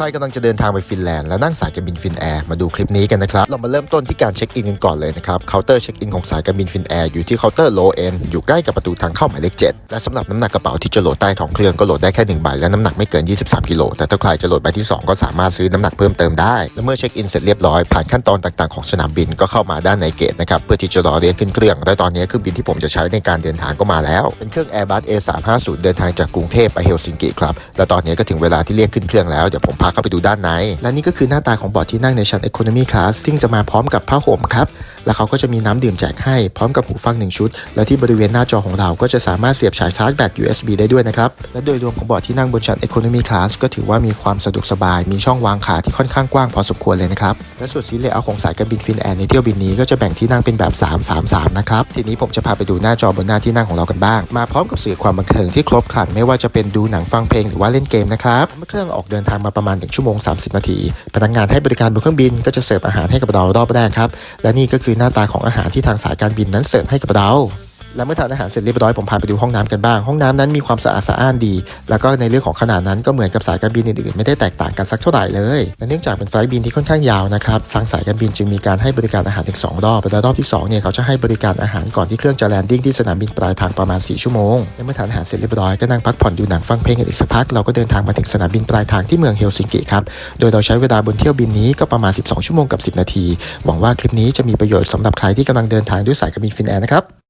ใครกำลังจะเดินทางไปฟินแลนด์แล้วนั่งสายการบินฟินแอร์มาดูคลิปนี้กันนะครับ เรามาเริ่มต้นที่การเช็คอินกันก่อนเลยนะครับเคาน์เตอร์เช็คอินของสายการบินฟินแอร์อยู่ที่เคาน์เตอร์โลเอนอยู่ใกล้กับประตูทางเข้าหมายเลข7และสำหรับน้ำหนักกระเป๋าที่จะโหลดใต้ท้องเครื่องก็โหลดได้แค่1ใบและน้ำหนักไม่เกิน 23กิโลแต่ถ้าใครจะโหลดใบที่ 2 ก็สามารถซื้อน้ำหนักเพิ่มเติมได้และเมื่อเช็คอินเสร็จเรียบร้อยผ่านขั้นตอนต่างๆของสนามบินก็เข้ามาด้านในเกตนะครับเพื่อที่จะรอเรียกขึ้นเครื่องและตอนนี้เครื่องบินที่ผมจะใช้ในการเดินทางก็มาแล้ว เป็นเครื่อง Airbus A350 เดินทางจากกรุงเทพไปเฮลซิงกิครับและตอนนี้ก็ถึงเวลาที่เรียกขึ้นเครื่องแล้วเดี๋ยวผมพาเข้าไปดูด้านใน และนี่ก็คือหน้าตาของเบาะที่นั่งในชั้น Economy Class ซึ่งจะมาพร้อมกับผ้าห่มครับ และเขาก็จะมีน้ำดื่มแจกให้พร้อมกับหูฟังหนึ่งชุด และที่บริเวณหน้าจอของเราก็จะสามารถเสียบสายชาร์จแบต USB ได้ด้วยนะครับ และโดยรวมของเบาะที่นั่งบนชั้น Economy Class ก็ถือว่ามีความสะดวกสบาย มีช่องวางขาที่ค่อนข้างกว้างพอสมควรเลยนะครับ และส่วนซีเลย์เอาของสายการบินฟินแอร์ในเที่ยวบินนี้ก็จะแบ่งที่นั่งเป็นแบบ 333 นะครับ ทีนี้ผมจะพาไปดูหน้าจอบนหน้าที่นั่งของเรากันบ้าง มาพร้อมกับสื่อความบันเทิงที่ครบครันไม่ว่าจะเป็นดูหนังฟังเพลงหรือว่าเล่นเกมนะครับเมื่อเครื่องออกเดินทางมาประมาณ1 ชั่วโมง 30 นาที พนักงานให้บริการบนเครื่องบินก็จะเสิร์ฟอาหารให้กับเรารอบแรกครับ และนี่ก็คือหน้าตาของอาหารที่ทางสายการบินนั้นเสิร์ฟให้กับเรา และเมื่อทานอาหารเสร็จเรียบร้อยผมพาไปดูห้องน้ำกันบ้าง ห้องน้ำนั้นมีความสะอาดสะอ้านดี แล้วก็ในเรื่องของขนาดนั้นก็เหมือนกับสายการบินอื่นๆไม่ได้แตกต่างกันสักเท่าไหร่เลยและเนื่องจากเป็นไฟล์บินที่ค่อนข้างยาวนะครับทางสายการบินจึงมีการให้บริการอาหารถึงสองรอบและรอบที่สองเนี่ยเขาจะให้บริการอาหารก่อนที่เครื่องจะแลนดิ้งที่สนามบินปลายทางประมาณ 4 ชั่วโมงและเมื่อทานอาหารเสร็จเรียบร้อยก็นั่งพักผ่อนดูหนังฟังเพลงกันอีกสักพักเราก็เดินทางมาถึงสนามบินปลายทางที่เมืองเฮลซิงกิครับโดยเราใช้เวลาบนเที่ยวบินนี้ก็ประมาณ 12 ชั่วโมงกับ 10 นาทีหวังว่าคลิปนี้จะมีประโยชน์สำหรับใครที่กำลังเดินทางด้วยสายการบินฟินแอร์นะครับ